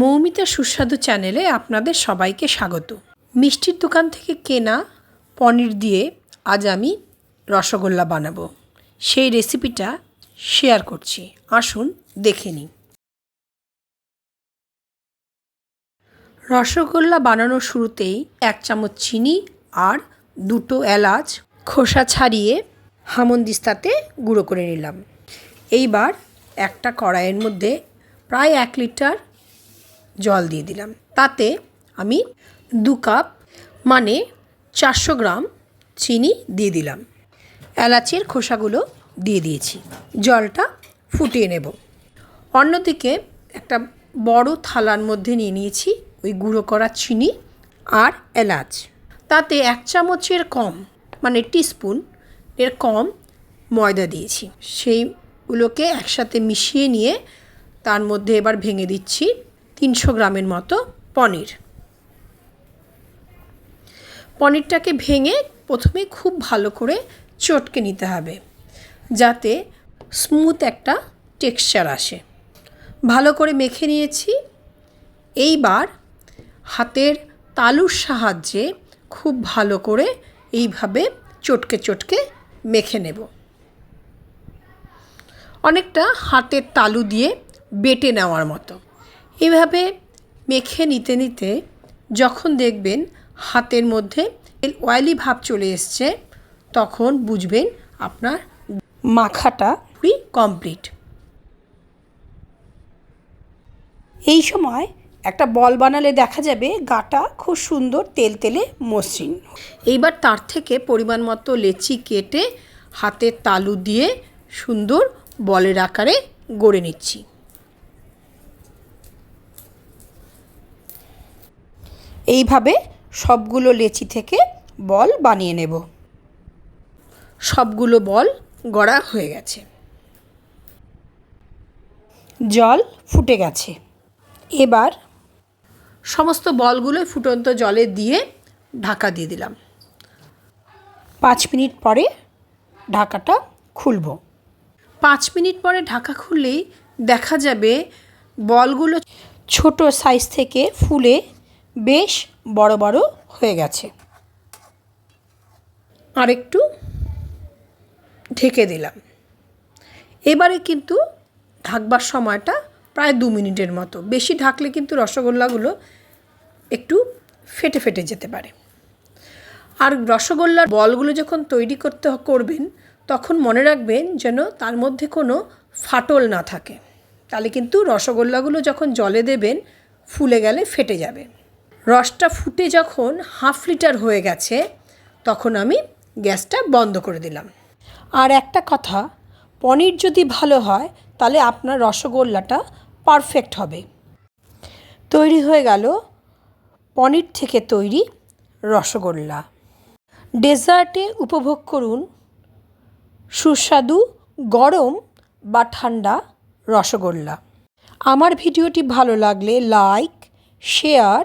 মৌমিতা সুস্বাদু চ্যানেলে আপনাদের সবাইকে স্বাগত। মিষ্টির দোকান থেকে কেনা পনির দিয়ে আজ আমি রসগোল্লা বানাবো। সেই রেসিপিটা শেয়ার করছি। আসুন দেখে নিই। রসগোল্লা বানানোর শুরুতেই এক চামচ চিনি আর দুটো এলাচ, খোসা ছাড়িয়ে হামন্দিস্তাতে গুঁড়ো করে নিলাম। এইবার একটা কড়াইয়ের মধ্যে প্রায় এক লিটার জল দিয়ে দিলাম। তাতে আমি দু কাপ মানে চারশো গ্রাম চিনি দিয়ে দিলাম। এলাচের খোসাগুলো দিয়ে দিয়েছি। জলটা ফুটিয়ে নেব। অন্যদিকে একটা বড় থালার মধ্যে নিয়ে নিয়েছি ওই গুঁড়ো করা চিনি আর এলাচ। তাতে এক চামচের কম মানে টিস্পুন এর কম ময়দা দিয়েছি। সেইগুলোকে একসাথে মিশিয়ে নিয়ে তার মধ্যে এবার ভেঙে দিচ্ছি তিনশো গ্রামের মতো পনির। পনিরটাকে ভেঙে প্রথমে খুব ভালো করে চটকে নিতে হবে, যাতে স্মুথ একটা টেক্সচার আসে। ভালো করে মেখে নিয়েছি। এইবার হাতের তালুর সাহায্যে খুব ভালো করে এইভাবে চটকে চটকে মেখে নেব। অনেকটা হাতের তালু দিয়ে বেটে নেওয়ার মতো। এভাবে মেখে নিতে নিতে যখন দেখবেন হাতের মধ্যে অয়েলি ভাব চলে এসছে, তখন বুঝবেন আপনার মাখাটা পুরি কমপ্লিট এই সময় একটা বল বানালে দেখা যাবে গাটা খুব সুন্দর তেল তেলে মসৃণ। এইবার তার থেকে পরিমাণ মতো লেচি কেটে হাতের তালু দিয়ে সুন্দর বলের আকারে গড়ে নিচ্ছি। এইভাবে সবগুলো লেচি থেকে বল বানিয়ে নেব। সবগুলো বল গড়া হয়ে গেছে। জল ফুটে গেছে। এবার সমস্ত বলগুলো ফুটন্ত জলে দিয়ে ঢাকা দিয়ে দিলাম। পাঁচ মিনিট পরে ঢাকাটা খুলব। পাঁচ মিনিট পরে ঢাকা খুললেই দেখা যাবে বলগুলো ছোট সাইজ থেকে ফুলে বেশ বড় বড় হয়ে গেছে। আরেকটু ঢেকে দিলাম। এবারে কিন্তু ঢাকবার সময়টা প্রায় দু মিনিটের মতো। বেশি ঢাকলে কিন্তু রসগোল্লাগুলো একটু ফেটে ফেটে যেতে পারে। আর রসগোল্লার বলগুলো যখন তৈরি করতে করবেন, তখন মনে রাখবেন যেন তার মধ্যে কোনো ফাটল না থাকে। তাহলে কিন্তু রসগোল্লাগুলো যখন জলে দেবেন, ফুলে গেলে ফেটে যাবে। রসটা ফুটে যখন হাফ লিটার হয়ে গেছে, তখন আমি গ্যাসটা বন্ধ করে দিলাম। আর একটা কথা, পনির যদি ভালো হয়, তাহলে আপনার রসগোল্লাটা পারফেক্ট হবে। তৈরি হয়ে গেল পনির থেকে তৈরি রসগোল্লা। ডেজার্টে উপভোগ করুন সুস্বাদু, গরম বা ঠান্ডা রসগোল্লা। আমার ভিডিওটি ভালো লাগলে লাইক, শেয়ার